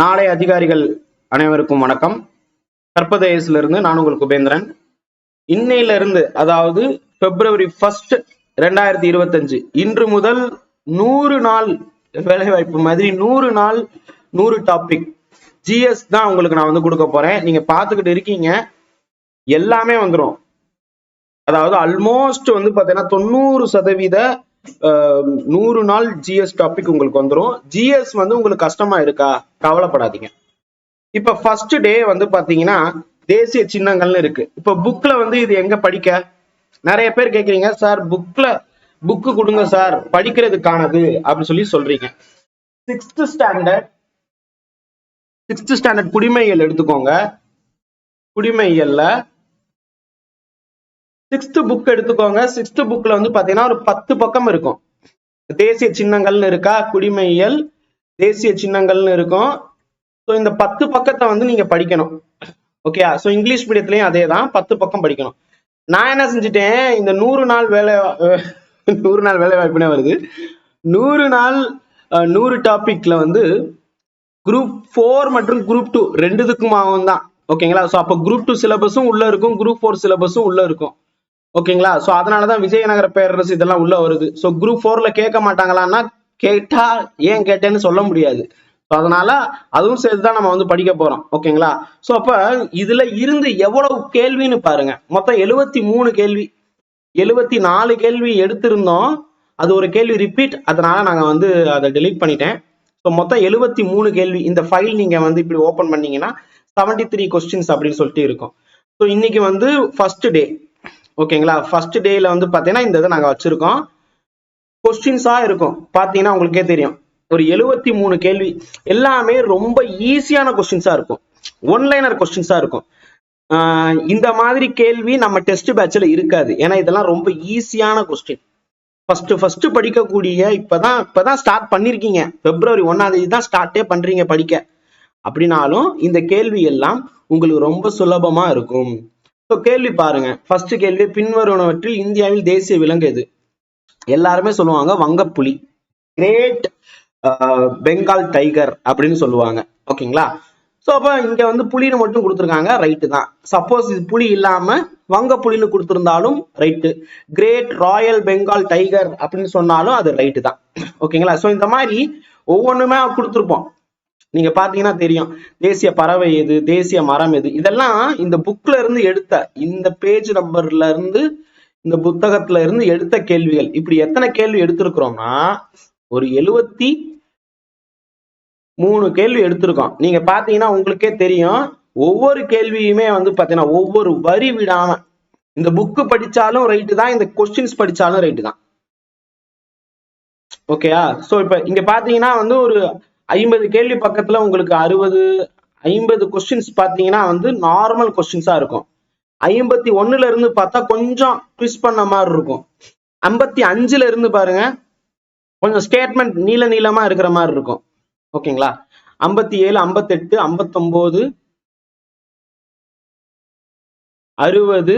நாளை அதிகாரிகள் அனைவருக்கும் வணக்கம். கற்பதேசிலிருந்து நான் உங்களுக்கு உபேந்திரன் இன்னையில இருந்து அதாவது பிப்ரவரி ஃபர்ஸ்ட் ரெண்டாயிரத்தி இருபத்தஞ்சு இன்று முதல் நூறு நாள் வேலைவாய்ப்பு மாதிரி நூறு நாள் நூறு டாபிக் ஜிஎஸ் தான் உங்களுக்கு நான் வந்து கொடுக்க போறேன். நீங்க பார்த்துக்கிட்டு இருக்கீங்க. எல்லாமே வந்துடும் அதாவது ஆல்மோஸ்ட் வந்து பாத்தீங்கன்னா தொண்ணூறு சதவீத நூறு நாள் ஜிஎஸ் டாபிக் உங்களுக்கு வந்துடும் ஜிஎஸ் வந்து உங்களுக்கு கஷ்டமா இருக்கா? கவலைப்படாதீங்க. இப்ப ஃபர்ஸ்ட் டே வந்து பாத்தீங்கன்னா தேசிய சின்னங்கள்னு இருக்கு. இப்ப புக்ல வந்து இது எங்க படிக்க? நிறைய பேர் கேக்குறீங்க சார் புக்ல புக்கு கொடுங்க சார். படிக்கிறதுக்கானது. அப்படின்னு சொல்லி சொல்றீங்க. சிக்ஸ்த் ஸ்டாண்டர்ட் சிக்ஸ்த் ஸ்டாண்டர்ட் குடிமையியல் எடுத்துக்கோங்க. குடிமையியல்ல சிக்ஸ்த் புக் எடுத்துக்கோங்க. சிக்ஸ்த் புக்ல வந்து பாத்தீங்கன்னா ஒரு பத்து பக்கம் இருக்கும். தேசிய சின்னங்கள்னு இருக்கா? குடிமையியல் தேசிய சின்னங்கள்னு இருக்கும். ஸோ இந்த பத்து பக்கத்தை வந்து நீங்க படிக்கணும். ஓகேயா ஸோ இங்கிலீஷ் மீடியத்துலயும் அதே தான் பத்து பக்கம் படிக்கணும். நான் என்ன செஞ்சுட்டேன்? இந்த நூறு நாள் வேலை நூறு நாள் வேலை வாய்ப்புனே வருது? நூறு நாள் நூறு டாபிக்ல வந்து குரூப் ஃபோர் மற்றும் குரூப் டூ ரெண்டுத்துக்குமாவும் தான் ஓகேங்களா ஸோ அப்போ குரூப் டூ சிலபஸும் உள்ள இருக்கும். குரூப் ஃபோர் சிலபஸும் உள்ள இருக்கும். ஓகேங்களா? ஸோ அதனாலதான் விஜயநகர பேரரசு இதெல்லாம் உள்ள வருது. ஸோ குரூப் ஃபோர்ல கேட்க மாட்டாங்களான்னா கேட்டா ஏன் கேட்டேன்னு சொல்ல முடியாது. ஸோ அதனால அதுவும் சேர்த்து தான் நம்ம வந்து படிக்க போறோம். ஓகேங்களா? ஸோ அப்ப இதுல இருந்து எவ்வளவு கேள்வின்னு பாருங்க. மொத்தம் எழுவத்தி மூணு கேள்வி. எழுவத்தி நாலு கேள்வி எடுத்திருந்தோம். அது ஒரு கேள்வி ரிப்பீட் அதனால நாங்க வந்து அதை டெலீட் பண்ணிட்டேன். ஸோ மொத்தம் எழுவத்தி மூணு கேள்வி. இந்த ஃபைல் நீங்க வந்து இப்படி ஓப்பன் பண்ணீங்கன்னா செவன்டி த்ரீ கொஸ்டின்ஸ் அப்படின்னு சொல்லிட்டு இருக்கும். ஸோ இன்னைக்கு வந்து ஃபர்ஸ்ட் டே ஓகேங்களா? ஃபர்ஸ்ட் டேயில் வந்து பார்த்தீங்கன்னா இந்த இதை நாங்கள் வச்சுருக்கோம். கொஸ்டின்ஸாக இருக்கும். பார்த்தீங்கன்னா உங்களுக்கே தெரியும். ஒரு எழுபத்தி மூணு கேள்வி. எல்லாமே ரொம்ப ஈஸியான கொஸ்டின்ஸாக இருக்கும். ஒன்லைனர் கொஸ்டின்ஸாக இருக்கும். ஆஹ் இந்த மாதிரி கேள்வி நம்ம டெஸ்ட் பேட்சில் இருக்காது. ஏன்னா இதெல்லாம் ரொம்ப ஈஸியான கொஸ்டின் ஃபர்ஸ்ட் ஃபர்ஸ்ட் படிக்கக்கூடிய இப்போதான் இப்போ தான் ஸ்டார்ட் பண்ணியிருக்கீங்க பிப்ரவரி ஒன்னாம் தேதி தான் ஸ்டார்ட்டே பண்ணுறீங்க படிக்க. அப்படின்னாலும் இந்த கேள்வி எல்லாம் உங்களுக்கு ரொம்ப சுலபமாக இருக்கும். கேள்வி பாருங்க. ஃபர்ஸ்ட் கேள்வி பின்வருவனவற்றில் இந்தியாவில் தேசிய விலங்கு எது? எல்லாருமே சொல்லுவாங்க வங்கப்புலி. கிரேட் பெங்கால் டைகர் அப்படின்னு சொல்லுவாங்க. ஓகேங்களா ஸோ அப்போ இங்க வந்து புலின்னு மட்டும் கொடுத்துருக்காங்க ரைட்டு தான். சப்போஸ் இது புலி இல்லாம வங்க புலின்னு கொடுத்துருந்தாலும் right great royal Bengal tiger அப்படின்னு சொன்னாலும் அது ரைட்டு தான். ஓகேங்களா ஸோ இந்த மாதிரி ஒவ்வொன்றுமே கொடுத்துருப்போம். நீங்க பாத்தீங்கன்னா தெரியும். தேசிய பறவை எது தேசிய மரம் எது இதெல்லாம் இந்த புக்ல இருந்து எடுத்த இந்த பேஜ் நம்பர்ல இருந்து இந்த புத்தகத்துல இருந்து எடுத்த கேள்விகள். இப்படி எத்தனை கேள்வி எடுத்திருக்கிறோம்னா ஒரு எழுவத்தி மூணு கேள்வி எடுத்திருக்கோம். நீங்க பாத்தீங்கன்னா உங்களுக்கே தெரியும் ஒவ்வொரு கேள்வியுமே வந்து பாத்தீங்கன்னா ஒவ்வொரு வரி விடாம இந்த புக்கு படிச்சாலும் ரைட்டு தான் இந்த கொஸ்டின்ஸ் படிச்சாலும் ரைட்டு தான். ஓகேயா சோ இப்ப இங்க பாத்தீங்கன்னா வந்து ஒரு ஐம்பது கேள்வி பக்கத்துல உங்களுக்கு அறுபது ஐம்பது கொஸ்டின்ஸ் பாத்தீங்கன்னா வந்து நார்மல் கொஸ்டின்ஸா இருக்கும். ஐம்பத்தி ஒண்ணுல இருந்து பார்த்தா கொஞ்சம் ட்விஸ்ட் பண்ண மாதிரி இருக்கும். ஐம்பத்தி அஞ்சுல இருந்து பாருங்க கொஞ்சம் ஸ்டேட்மெண்ட் நீள நீளமா இருக்கிற மாதிரி இருக்கும். ஓகேங்களா? ஐம்பத்தி ஏழு ஐம்பத்தெட்டு ஐம்பத்தொம்போது அறுபது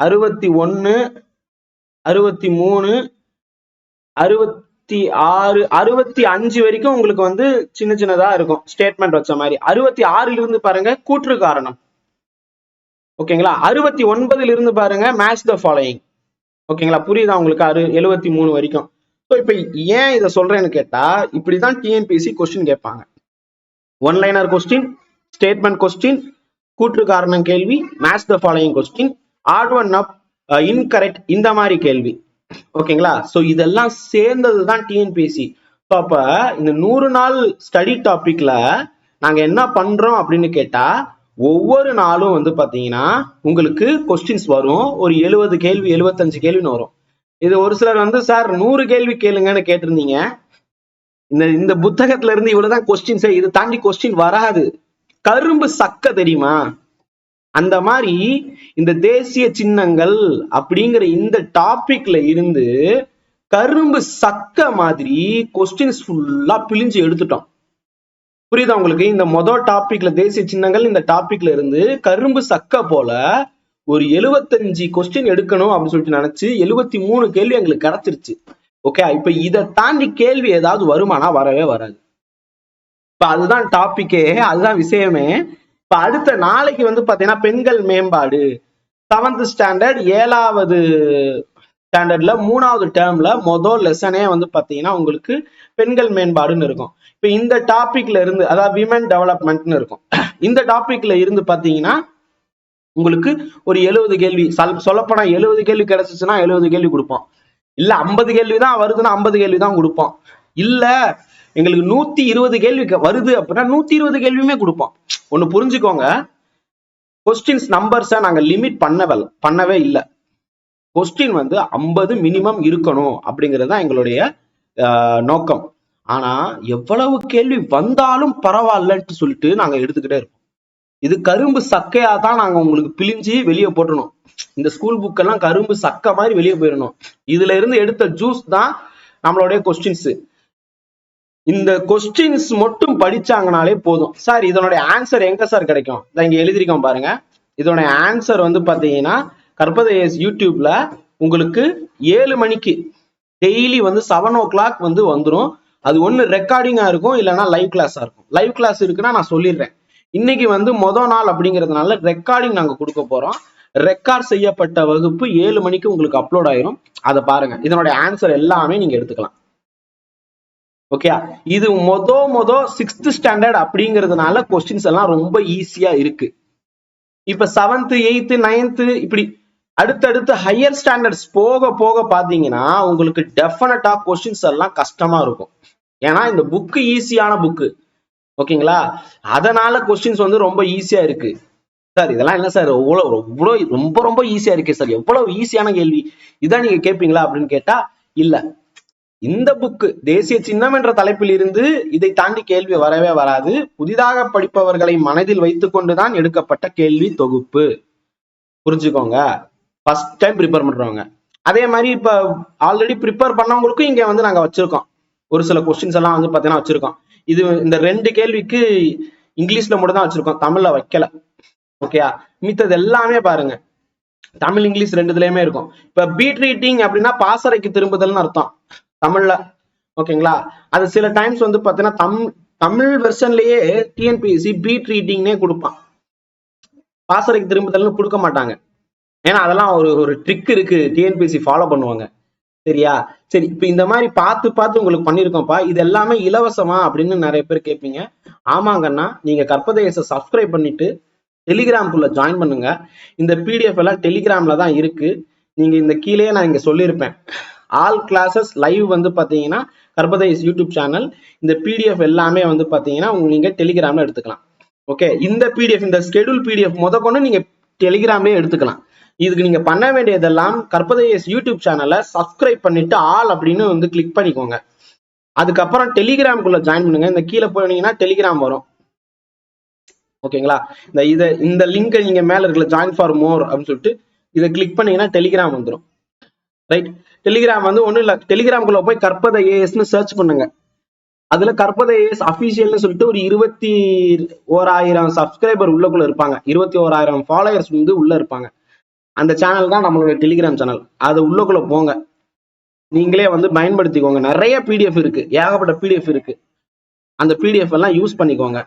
அறுபத்தி ஒன்னு அறுபத்தி மூணு அறுபத்தி ஆறு அறுபத்தி அஞ்சு வரைக்கும் உங்களுக்கு வந்து சின்ன சின்னதா இருக்கும். ஸ்டேட்மெண்ட் வச்ச மாதிரி. அறுபத்தி ஆறுல இருந்து பாருங்க கூற்று காரணம். ஓகேங்களா அறுபத்தி ஒன்பதுல இருந்து பாருங்க மேட்ச் த ஃபாலோயிங் ஓகேங்களா புரியுதா உங்களுக்கு? அறு எழுபத்தி மூணு வரைக்கும். ஸோ இப்போ ஏன் இதை சொல்றேன்னு கேட்டா இப்படிதான் டிஎன்பிஎஸ்சி கொஸ்டின் கேட்பாங்க. One liner question statement question கூற்று காரணம் கேள்வி match the following question odd one out incorrect இந்த மாதிரி கேள்வி. ஓகேங்களா? ஸோ இதெல்லாம் சேர்ந்தது தான் டிஎன்பிஎஸ்சி ஸோ அப்போ இந்த நூறு நாள் ஸ்டடி டாப்பிக்கில் நாங்க என்ன பண்றோம் அப்படின்னு கேட்டா ஒவ்வொரு நாளும் வந்து பாத்தீங்கன்னா உங்களுக்கு கொஸ்டின்ஸ் வரும். ஒரு எழுபது கேள்வி எழுபத்தஞ்சு கேள்வின்னு வரும். இது ஒரு சிலர் வந்து சார் நூறு கேள்வி கேளுங்கன்னு கேட்டிருந்தீங்க. இந்த இந்த புத்தகத்துல இருந்து இவ்வளவுதான் கொஸ்டின்ஸே இது தாண்டி கொஸ்டின் வராது. கரும்பு சக்க தெரியுமா? அந்த மாதிரி இந்த தேசிய சின்னங்கள் அப்படிங்கிற இந்த டாபிக்ல இருந்து கரும்பு சக்க மாதிரி கொஸ்டின்ஸ் ஃபுல்லா பிழிஞ்சு எடுத்துட்டோம். புரியுதா உங்களுக்கு? இந்த மொதல் டாபிக்ல தேசிய சின்னங்கள் இந்த டாபிக்ல இருந்து கரும்பு சக்க போல ஒரு எழுவத்தஞ்சு கொஸ்டின் எடுக்கணும் அப்படின்னு சொல்லிட்டு நினைச்சு எழுவத்தி மூணு கேள்வி எங்களுக்கு கிடைச்சிருச்சு. ஓகே இப்ப இதை தாண்டி கேள்வி ஏதாவது வருமானா? வரவே வராது. இப்ப அதுதான் டாபிக்கே அதுதான் விஷயமே. இப்ப அடுத்த நாளைக்கு வந்து பாத்தீங்கன்னா பெண்கள் மேம்பாடு. செவன்த் ஸ்டாண்டர்ட் ஏழாவது ஸ்டாண்டர்ட்ல மூணாவது டேர்ம்ல மொதல் லெசனே வந்து பாத்தீங்கன்னா உங்களுக்கு பெண்கள் மேம்பாடுன்னு இருக்கும். இப்ப இந்த டாபிக்ல இருந்து அதாவது விமன் டெவலப்மெண்ட்னு இருக்கும். இந்த டாபிக்ல இருந்து பாத்தீங்கன்னா உங்களுக்கு ஒரு எழுபது கேள்வி சொல்லப்போனா எழுபது கேள்வி கிடைச்சிச்சுன்னா எழுபது கேள்வி கொடுப்போம். இல்ல ஐம்பது கேள்வி தான் வருதுன்னா ஐம்பது கேள்வி தான் கொடுப்போம். இல்ல எங்களுக்கு நூத்தி இருபது கேள்வி வருது அப்படின்னா நூத்தி இருபது கேள்வியுமே கொடுப்போம். ஒண்ணு புரிஞ்சுக்கோங்க. கொஸ்டின்ஸ் நம்பர்ஸை நாங்க லிமிட் பண்ணவே பண்ணவே இல்லை. கொஸ்டின் வந்து ஐம்பது மினிமம் இருக்கணும் அப்படிங்கிறது தான் எங்களுடைய ஆஹ், நோக்கம். ஆனா எவ்வளவு கேள்வி வந்தாலும் பரவாயில்லன்ட்டு சொல்லிட்டு நாங்க எடுத்துக்கிட்டே இருப்போம். இது கரும்பு சக்கையா தான் நாங்க உங்களுக்கு பிழிஞ்சு வெளியே போட்டணும் இந்த ஸ்கூல் புக் எல்லாம் கரும்பு சக்கை மாதிரி வெளியே போயிடணும். இதுல இருந்து எடுத்த ஜூஸ் தான் நம்மளுடைய கொஸ்டின்ஸ் இந்த கொஸ்டின்ஸ் மட்டும் படிச்சாங்கனாலே போதும். சார் இதனுடைய ஆன்சர் எங்க சார் கிடைக்கும்? இதை இங்க எழுதிருக்கோம் பாருங்க. இதனுடைய ஆன்சர் வந்து பாத்தீங்கன்னா கற்பதையஸ் யூடியூப்ல உங்களுக்கு ஏழு மணிக்கு டெய்லி வந்து செவன் ஓ கிளாக் வந்து வந்துடும் அது ஒன்று ரெக்கார்டிங்காக இருக்கும் இல்லைனா லைவ் கிளாஸாக இருக்கும். லைவ் கிளாஸ் இருக்குன்னா நான் சொல்லிடுறேன். இன்னைக்கு வந்து மொதல் நாள் அப்படிங்கிறதுனால ரெக்கார்டிங் நாங்கள் கொடுக்க போகிறோம் ரெக்கார்ட் செய்யப்பட்ட வகுப்பு ஏழு மணிக்கு உங்களுக்கு அப்லோட் ஆயிரும். அதை பாருங்க. இதனுடைய ஆன்சர் எல்லாமே நீங்கள் எடுத்துக்கலாம். ஓகே இது மொத மொத சிக்ஸ்த் ஸ்டாண்டர்ட் அப்படிங்கிறதுனால கொஸ்டின்ஸ் எல்லாம் ரொம்ப ஈஸியா இருக்கு. இப்ப செவன்த் எயித்து நைன்த்து இப்படி அடுத்தடுத்து ஹையர் ஸ்டாண்டர்ட்ஸ் போக போக பாத்தீங்கன்னா உங்களுக்கு டெஃபினட்டா கொஸ்டின்ஸ் எல்லாம் கஷ்டமா இருக்கும். ஏன்னா இந்த புக்கு ஈஸியான புக்கு ஓகேங்களா அதனால கொஸ்டின்ஸ் வந்து ரொம்ப ஈஸியா இருக்கு. சார் இதெல்லாம் என்ன சார் எவ்வளோ எவ்வளோ ரொம்ப ரொம்ப ஈஸியா இருக்கு சார் எவ்வளவு ஈஸியான கேள்வி? இதான் நீங்க கேட்பீங்களா அப்படின்னு கேட்டா இல்ல. இந்த புக்கு தேசிய சின்னம் என்ற தலைப்பில் இருந்து இதை தாண்டி கேள்வி வரவே வராது. புதிதாக படிப்பவர்களை மனதில் வைத்துக்கொண்டுதான் எடுக்கப்பட்ட கேள்வி தொகுப்பு. புரிஞ்சுக்கோங்க. ஃபர்ஸ்ட் டைம் ப்ரிப்பேர் பண்றவங்க. அதே மாதிரி இப்ப ஆல்ரெடி ப்ரிப்பேர் பண்ணவங்களுக்கும் இங்க வந்து நாங்க வச்சிருக்கோம். ஒரு சில கொஸ்டின்ஸ் எல்லாம் வந்து பாத்தீங்கன்னா வச்சிருக்கோம். இது இந்த ரெண்டு கேள்விக்கு இங்கிலீஷ்ல மட்டும் தான் வச்சிருக்கோம். தமிழ்ல வைக்கல. ஓகேயா மித்தது எல்லாமே பாருங்க. தமிழ் இங்கிலீஷ் ரெண்டுதுலயுமே இருக்கும். இப்ப பீட் ரீட்டிங் அப்படின்னா பாசறைக்கு திரும்புதல்னு அர்த்தம். தமிழ்ல. ஓகேங்களா? அது சில டைம்ஸ் வந்து பார்த்தீங்கன்னா தம் தமிழ் வெர்ஷன்லயே டிஎன்பிஎஸ்சி பீட் ரீட்டிங்னே கொடுப்பான். பாசறைக்கு திரும்புதல்னு கொடுக்க மாட்டாங்க. ஏன்னா அதெல்லாம் ஒரு ஒரு ட்ரிக் இருக்கு. டிஎன்பிஎஸ்சி ஃபாலோ பண்ணுவாங்க. சரியா? சரி இப்போ இந்த மாதிரி பார்த்து பார்த்து உங்களுக்கு பண்ணியிருக்கோம்ப்பா இது எல்லாமே இலவசமா அப்படின்னு நிறைய பேர் கேட்பீங்க. ஆமாங்கண்ணா நீங்க கற்பதேச சப்ஸ்கிரைப் பண்ணிட்டு டெலிகிராம்குள்ள ஜாயின் பண்ணுங்க. இந்த பிடிஎஃப் எல்லாம் டெலிகிராம்ல தான் இருக்கு. நீங்க இந்த கீழே நான் இங்க சொல்லியிருப்பேன். ஆல் கிளாஸஸ் லைவ் வந்து பார்த்தீங்கன்னா கற்பதேஸ் யூடியூப் சேனல் இந்த பிடிஎஃப் எல்லாமே வந்து பார்த்தீங்கன்னா நீங்கள் நீங்க எடுத்துக்கலாம். ஓகே இந்த பிடிஎஃப் இந்த ஸ்கெடியூல் பிடிஎஃப் முத கொண்டு நீங்கள் டெலிகிராம்லேயே எடுத்துக்கலாம். இதுக்கு நீங்கள் பண்ண வேண்டியதெல்லாம் கற்பதையஸ் யூடியூப் சேனலை சப்ஸ்கிரைப் பண்ணிட்டு ஆல் அப்படின்னு வந்து கிளிக் பண்ணிக்கோங்க. அதுக்கப்புறம் டெலிகிராம்குள்ள ஜாயின் பண்ணுங்க. இந்த கீழே போனீங்கன்னா டெலிகிராம் வரும். ஓகேங்களா இந்த இதை இந்த லிங்கை நீங்கள் மேலே இருக்கிற ஜாயின் ஃபார் மோர் அப்படின்னு சொல்லிட்டு இதை கிளிக் பண்ணீங்கன்னா டெலிகிராம் வந்துடும் ரைட் டெலிகிராம் வந்து ஒன்றும் இல்லை. டெலிகிராம்குள்ள போய் கற்பத ஏஎஸ்னு சர்ச் பண்ணுங்க. அதுல கற்பத ஏஎஸ் அஃபிஷியல்னு சொல்லிட்டு ஒரு இருபத்தி ஓராயிரம் சப்ஸ்கிரைபர் உள்ளக்குள்ள இருப்பாங்க. இருபத்தி ஓராயிரம் ஃபாலோயர்ஸ் வந்து உள்ள இருப்பாங்க. அந்த சேனல் தான் நம்மளுடைய டெலிகிராம் சேனல் அது உள்ளக்குள்ள போங்க. நீங்களே வந்து பயன்படுத்திக்கோங்க. நிறைய பிடிஎஃப் இருக்கு. ஏகப்பட்ட பிடிஎஃப் இருக்கு. அந்த பிடிஎஃப் எல்லாம் யூஸ் பண்ணிக்கோங்க.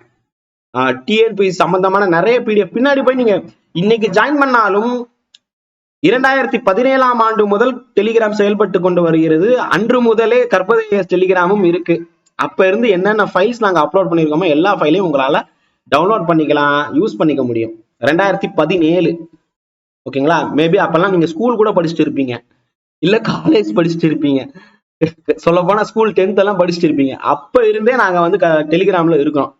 டிஎன்பி சம்பந்தமான நிறைய பிடிஎஃப் பின்னாடி போய் நீங்க இன்னைக்கு ஜாயின் பண்ணாலும் இரண்டாயிரத்தி பதினேழாம் ஆண்டு முதல் டெலிகிராம் செயல்பட்டு கொண்டு வருகிறது. அன்று முதலே கற்பதைய டெலிகிராமும் இருக்கு. அப்ப இருந்து என்னென்ன ஃபைல்ஸ் நாங்க அப்லோட் பண்ணிருக்கோமோ எல்லா ஃபைலையும் உங்களால டவுன்லோட் பண்ணிக்கலாம் யூஸ் பண்ணிக்க முடியும். ரெண்டாயிரத்தி பதினேழு. ஓகேங்களா? மேபி அப்பெல்லாம் நீங்க ஸ்கூல் கூட படிச்சுட்டு இருப்பீங்க. இல்ல காலேஜ் படிச்சுட்டு இருப்பீங்க. சொல்ல போனா ஸ்கூல் டென்த் எல்லாம் படிச்சுட்டு இருப்பீங்க. அப்ப இருந்தே நாங்க வந்து க- டெலிகிராம்ல இருக்கோம்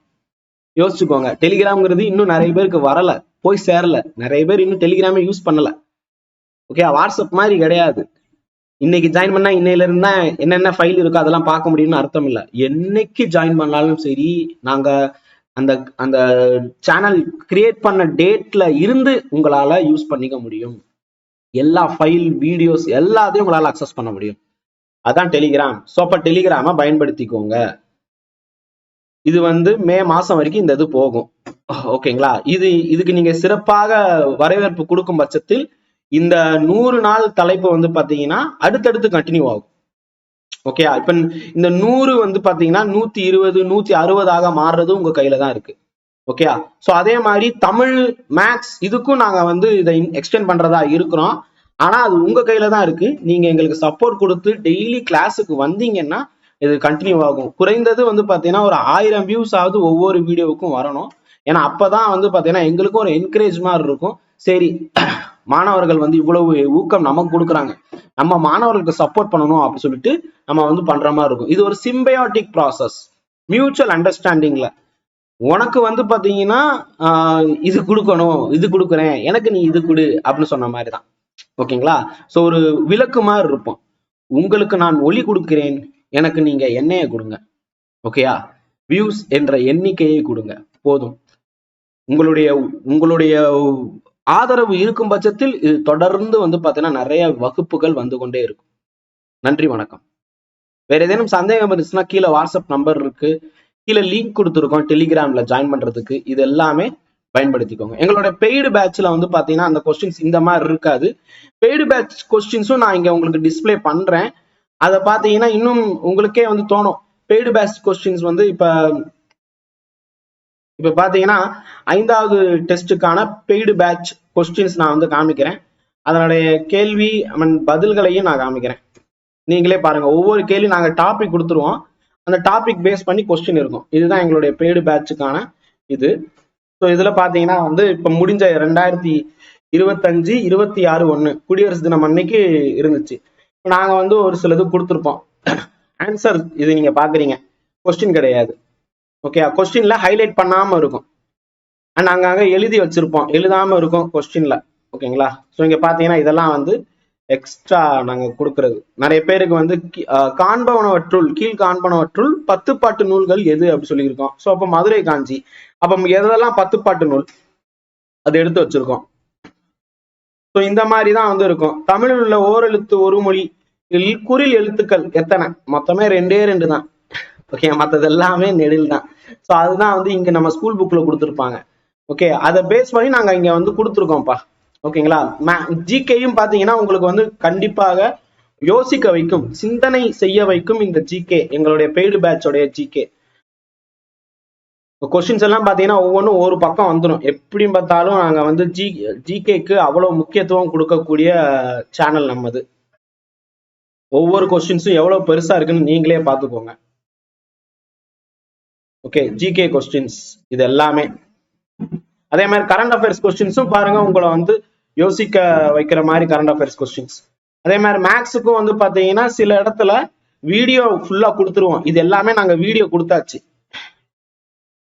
யோசிச்சுக்கோங்க. டெலிகிராம்ங்கிறது இன்னும் நிறைய பேருக்கு வரல. போய் சேரல. நிறைய பேர் இன்னும் டெலிகிராமே யூஸ் பண்ணல. ஓகே வாட்ஸ்அப் மாதிரி கிடையாது. இன்னைக்கு ஜாயின் பண்ணா இன்னையில இருந்தா என்னென்ன ஃபைல் இருக்கோ அதெல்லாம் பார்க்க முடியும்னு அர்த்தம் இல்ல. என்னைக்கு ஜாயின் பண்ணாலும் சரி நாங்க அந்த அந்த சேனல் கிரியேட் பண்ண டேட்ல இருந்து உங்களால யூஸ் பண்ணிக்க முடியும். எல்லா ஃபைல் வீடியோஸ் எல்லாத்தையும் உங்களால அக்சஸ் பண்ண முடியும். அதான் டெலிகிராம் ஸோ அப்போ டெலிகிராம பயன்படுத்திக்கோங்க. இது வந்து மே மாசம் வரைக்கும் இந்த இது போகும். ஓகேங்களா இது இதுக்கு நீங்க சிறப்பாக வரவேற்பு கொடுக்கும் பட்சத்தில் இந்த நூறு நாள் தலைப்பு வந்து பாத்தீங்கன்னா அடுத்தடுத்து கண்டினியூ ஆகும். ஓகே இப்ப இந்த நூறு வந்து பாத்தீங்கன்னா நூத்தி இருபது நூத்தி அறுபதாக மாறுறது உங்க கையில தான் இருக்கு. ஓகே சோ அதே மாதிரி தமிழ் மேக்ஸ் இதுக்கும் நாங்க வந்து இதை எக்ஸ்டெண்ட் பண்றதா இருக்கிறோம். ஆனா அது உங்க கையில தான் இருக்கு. நீங்க எங்களுக்கு சப்போர்ட் கொடுத்து டெய்லி கிளாஸுக்கு வந்தீங்கன்னா இது கண்டினியூ ஆகும். குறைந்தது வந்து பாத்தீங்கன்னா ஒரு ஆயிரம் வியூஸ் ஆகுது ஒவ்வொரு வீடியோவுக்கும் வரணும். ஏன்னா அப்பதான் வந்து பாத்தீங்கன்னா எங்களுக்கும் ஒரு என்கரேஜ் மாதிரி இருக்கும். சரி மாணவர்கள் வந்து இவ்வளவு ஊக்கம் நமக்கு கொடுக்குறாங்க. நம்ம மாணவர்களுக்கு சப்போர்ட் பண்ணணும் அப்படின்னு சொல்லிட்டு நம்ம வந்து பண்ற மாதிரி இருக்கும். இது ஒரு சிம்பயாட்டிக் ப்ராசஸ் மியூச்சுவல் அண்டர்ஸ்டாண்டிங்ல உனக்கு வந்து பாத்தீங்கன்னா ஆஹ் இது கொடுக்கணும் இது கொடுக்குறேன் எனக்கு நீ இது கொடு அப்படின்னு சொன்ன மாதிரி தான். ஓகேங்களா? சோ ஒரு விளக்கு மாதிரி இருப்போம் உங்களுக்கு நான் ஒளி கொடுக்கிறேன் எனக்கு நீங்க எண்ணெயை கொடுங்க. ஓகேயா? வியூஸ் என்ற எண்ணிக்கையை கொடுங்க. போதும். உங்களுடைய உங்களுடைய ஆதரவு இருக்கும் பட்சத்தில் இது தொடர்ந்து வந்து பார்த்தீங்கன்னா நிறைய வகுப்புகள் வந்து கொண்டே இருக்கும். நன்றி வணக்கம். வேற ஏதேனும் சந்தேகம் இருந்துச்சுன்னா கீழே வாட்ஸ்அப் நம்பர் இருக்கு. கீழே லிங்க் கொடுத்துருக்கோம் டெலிகிராம்ல ஜாயின் பண்றதுக்கு. இது எல்லாமே பயன்படுத்திக்கோங்க. எங்களோட பெய்டு பேட்ச்ல வந்து பாத்தீங்கன்னா அந்த கொஸ்டின்ஸ் இந்த மாதிரி இருக்காது. பெய்டு பேட்ச் கொஸ்டின்ஸும் நான் இங்க உங்களுக்கு டிஸ்பிளே பண்றேன். அதை பாத்தீங்கன்னா இன்னும் உங்களுக்கே வந்து தோணும். பெய்டு பேட்ச் கொஸ்டின்ஸ் வந்து இப்ப இப்ப பாத்தீங்கன்னா ஐந்தாவது டெஸ்ட்டுக்கான பெய்டு பேட்ச் கொஸ்டின்ஸ் நான் வந்து காமிக்கிறேன். அதனுடைய கேள்வி I பதில்களையும் நான் காமிக்கிறேன். நீங்களே பாருங்க. ஒவ்வொரு கேள்வி நாங்க டாபிக் கொடுத்துருவோம். அந்த டாபிக் பேஸ் பண்ணி கொஸ்டின் இருக்கும். இதுதான் எங்களுடைய பெய்டு பேட்சுக்கான இது. ஸோ இதுல பாத்தீங்கன்னா வந்து இப்ப முடிஞ்ச ரெண்டாயிரத்தி இருபத்தஞ்சு இருபத்தி ஆறு ஒன்று குடியரசு தினம் அன்னைக்கு இருந்துச்சு. இப்ப நாங்க வந்து ஒரு சிலது கொடுத்துருப்போம். ஆன்சர் இது நீங்க பாக்குறீங்க. கொஸ்டின் கிடையாது. ஓகே கொஸ்டின்ல ஹைலைட் பண்ணாம இருக்கும். அண்ட் அங்கங்க எழுதி வச்சிருப்போம். எழுதாம இருக்கும் கொஸ்டின்ல ஓகேங்களா ஸோ இங்க பாத்தீங்கன்னா இதெல்லாம் வந்து எக்ஸ்ட்ரா நாங்க கொடுக்கறது. நிறைய பேருக்கு வந்து காண்பவனவற்றுள் கீழ் காண்பனவற்றுள் பத்து பாட்டு நூல்கள் எது அப்படி சொல்லியிருக்கோம். ஸோ அப்போ மதுரை காஞ்சி. அப்போ எதெல்லாம் பத்து பாட்டு நூல்? அது எடுத்து வச்சிருக்கோம். ஸோ இந்த மாதிரி தான் வந்து இருக்கும். தமிழில் உள்ள ஓரெழுத்து ஒரு மொழி குறில் எழுத்துக்கள் எத்தனை? மொத்தமே ரெண்டே ரெண்டு தான். ஓகே மற்றது எல்லாமே நெடில் தான். ஸோ அதுதான் வந்து இங்க நம்ம ஸ்கூல் புக்ல கொடுத்துருப்பாங்க. ஓகே அதை பேஸ் பண்ணி நாங்க இங்க வந்து கொடுத்துருக்கோம்ப்பா. ஓகேங்களா ஜிகேயும் பாத்தீங்கன்னா உங்களுக்கு வந்து கண்டிப்பாக யோசிக்க வைக்கும் சிந்தனை செய்ய வைக்கும் இந்த ஜிகே எங்களுடைய பெய்டு பேட்சோடைய ஜிகே கொஸ்டின்ஸ் எல்லாம் பாத்தீங்கன்னா ஒவ்வொன்றும் ஒரு பக்கம் வந்துடும் எப்படி பார்த்தாலும் நாங்க வந்து ஜி ஜிகேக்கு அவ்வளவு முக்கியத்துவம் கொடுக்கக்கூடிய சேனல் நம்மது. ஒவ்வொரு கொஸ்டின்ஸும் எவ்வளவு பெருசா இருக்குன்னு நீங்களே பார்த்துக்கோங்க. ஓகே ஜிகே கொஸ்டின்ஸ் இது எல்லாமே அதே மாதிரி கரண்ட் அஃபேர்ஸ் கொஸ்டின்ஸும் பாருங்க உங்களை வந்து யோசிக்க வைக்கிற மாதிரி கரண்ட் அஃபேர்ஸ் கொஸ்டின்ஸ் அதே மாதிரி மேக்ஸுக்கும் வந்து பாத்தீங்கன்னா சில இடத்துல வீடியோ ஃபுல்லா கொடுத்துருவோம். இது எல்லாமே நாங்க வீடியோ கொடுத்தாச்சு.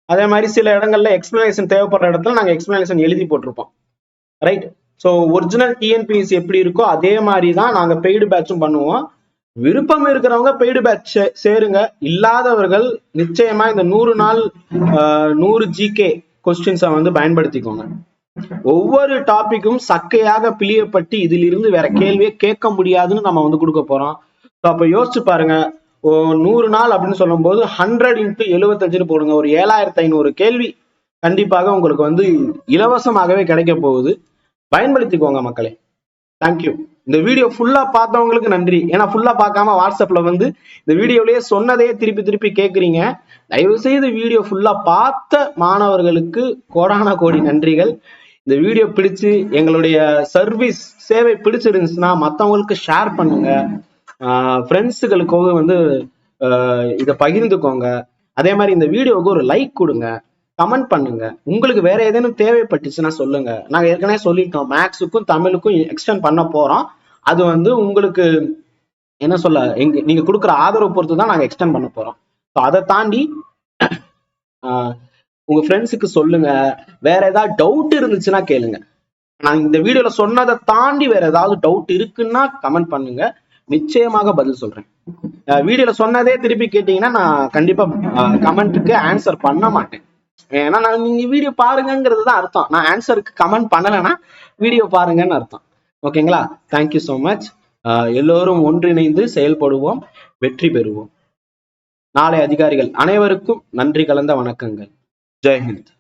அதே மாதிரி சில இடங்கள்ல எக்ஸ்பிளனேஷன் தேவைப்படுற இடத்துல நாங்கள் எக்ஸ்பிளனேஷன் எழுதி போட்டிருப்போம். ரைட் ஸோ ஒரிஜினல் டிஎன்பிஎஸ்சி எப்படி இருக்கோ அதே மாதிரி தான் நாங்க பெய்டு பேட்சும் பண்ணுவோம். விருப்பம் இருக்கிறவங்க பெய்டு பேட்ச் சேருங்க. இல்லாதவர்கள் நிச்சயமா இந்த நூறு நாள் ஆஹ், நூறு ஜிகே கொஸ்டின்ஸை வந்து பயன்படுத்திக்கோங்க. ஒவ்வொரு டாபிக்கும் சக்கையாக பிழியப்பட்டு இதிலிருந்து வேற கேள்வியே கேட்க முடியாதுன்னு நம்ம வந்து கொடுக்க போறோம். அப்ப யோசிச்சு பாருங்க. ஓ, நூறு நாள் அப்படின்னு சொல்லும்போது ஹண்ட்ரட் இன்ட்டு எழுபத்தஞ்சுன்னு போடுங்க. ஒரு ஏழாயிரத்தி ஐநூறு கேள்வி கண்டிப்பாக உங்களுக்கு வந்து இலவசமாகவே கிடைக்க போகுது. பயன்படுத்திக்கோங்க மக்களே. தேங்க்யூ இந்த வீடியோ ஃபுல்லா பார்த்தவங்களுக்கு நன்றி. ஏன்னா ஃபுல்லா பார்க்காம வாட்ஸ்அப்ல வந்து இந்த வீடியோலயே சொன்னதையே திருப்பி திருப்பி கேட்குறீங்க தயவு செய்து வீடியோ ஃபுல்லா பார்த்த மாணவர்களுக்கு கோடான கோடி நன்றிகள். இந்த வீடியோ பிடிச்சு எங்களுடைய சர்வீஸ் சேவை பிடிச்சிருந்துச்சுன்னா மற்றவங்களுக்கு ஷேர் பண்ணுங்க. ஃப்ரெண்ட்ஸுகளுக்காக வந்து இதை பகிர்ந்துக்கோங்க. அதே மாதிரி இந்த வீடியோவுக்கு ஒரு லைக் கொடுங்க. கமெண்ட் பண்ணுங்க. உங்களுக்கு வேற ஏதேனும் தேவைப்பட்டுச்சுன்னா சொல்லுங்க. நாங்க ஏற்கனவே சொல்லிட்டோம் மேக்ஸுக்கும் தமிழுக்கும் எக்ஸ்டெண்ட் பண்ண போறோம். அது வந்து உங்களுக்கு என்ன சொல்ல எங்க நீங்க கொடுக்குற ஆதரவு பொறுத்து தான் நாங்க எக்ஸ்டெண்ட் பண்ண போறோம். ஸோ அதை தாண்டி ஆஹ் உங்க ஃப்ரெண்ட்ஸுக்கு சொல்லுங்க. வேற ஏதாவது டவுட் இருந்துச்சுன்னா கேளுங்க. நான் இந்த வீடியோல சொன்னதை தாண்டி வேற ஏதாவது டவுட் இருக்குன்னா கமெண்ட் பண்ணுங்க. நிச்சயமாக பதில் சொல்றேன். வீடியோல சொன்னதே திருப்பி கேட்டீங்கன்னா நான் கண்டிப்பா கமெண்ட்டுக்கு ஆன்சர் பண்ண மாட்டேன். ஏன்னா நான் நீங்க வீடியோ பாருங்கிறது தான் அர்த்தம். நான் ஆன்சருக்கு கமெண்ட் பண்ணலைன்னா வீடியோ பாருங்கன்னு அர்த்தம். ஓகேங்களா தேங்க்யூ ஸோ மச் எல்லோரும் ஒன்றிணைந்து செயல்படுவோம் வெற்றி பெறுவோம். நாளை அதிகாரிகள் அனைவருக்கும் நன்றி கலந்த வணக்கங்கள். ஜெய்ஹிந்த்